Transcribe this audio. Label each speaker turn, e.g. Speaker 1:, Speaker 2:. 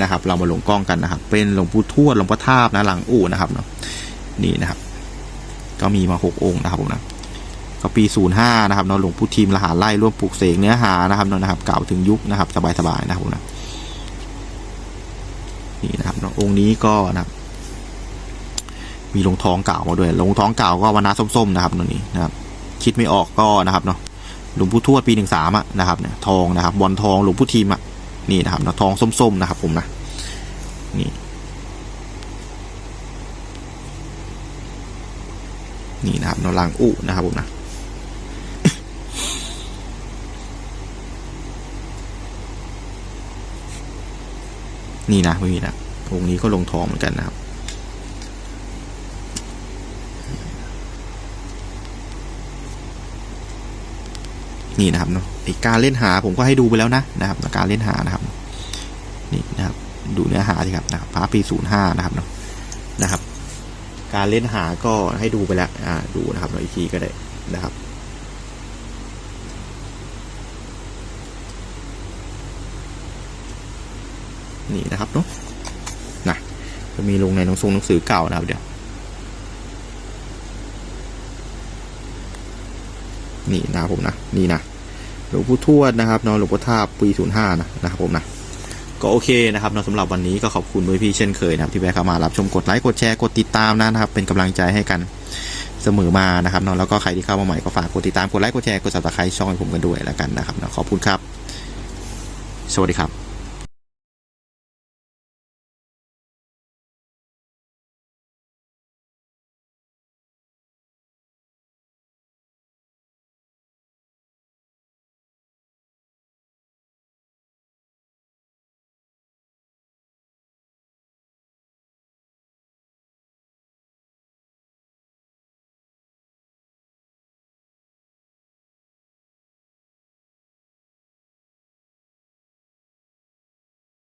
Speaker 1: นะครับ เรามาลงกล้องกันนะครับ เป็นหลวงปู่ทวดหลวงพ่อทาบนะหลังอู่นะครับเนาะนี่นะครับ ก็มีมาหกองค์นะครับผมนะก็ปีศูนย์ห้านะครับเนาะหลวงปู่ทีมละหาไล่ร่วมปลูกเสกเนื้อหานะครับเนาะนะครับกล่าวถึงยุคนะครับ สบายๆนะครับผมนะนี่นะครับเนาะองค์นี้ก็นะครับ มีลงท้องเก่ามาด้วยลงท้องเก่าก็วันนาส้มๆนะครับตรงนี้นะครับ คิดไม่ออกก็นะครับเนาะหลวงปู่ทวดปีหนึ่งสามอะนะครับเนี่ยทองนะครับบอลทองหลวงปู่ทีมอะ นี่นะครับนะทองส้มๆนะครับ ผมนะนี่นี่นะครับนะลางอุนะครับผมนะนี่นะไม่มีนะองค์นี้ก็ลงทองเหมือนกันนะครับ นี่นะครับเนาะการเล่นหาผมก็ให้ดูไปแล้วนะนะครับการเล่นหานะครับนี่นะครับดูเนื้อหาสิครับนะครับพาปีศูนย์ห้านะครับเนาะนะครับ การเล่นหาก็ให้ดูไปแล้วอ่าดูนะครับเราอีกทีก็ได้นะครับนี่นะครับเนาะนะจะมีลงในหนังสือหนังสือเก่านะครับเดี๋ยว นี่นะครับผมนะนี่นะหลวงพ่อทวดนะครับเนอนหลวงพ่อทาปีศูนย์ห้านะนะครับผมนะก็โอเคนะครับเนอะสำหรับวันนี้ก็ขอบคุณด้วยพี่เช่นเคยนะครับที่แวะเข้ามารับชมกดไลค์กดแชร์กดติดตามนะครับ เป็นกำลังใจให้กันเสมอมานะครับเนอะแล้วก็ใครที่เข้ามาใหม่ก็ฝากกดติดตามกดไลค์กดแชร์กด subscribe ช่องให้ผมกันด้วยแล้วกันนะครับเนะขอบคุณครับ สวัสดีครับ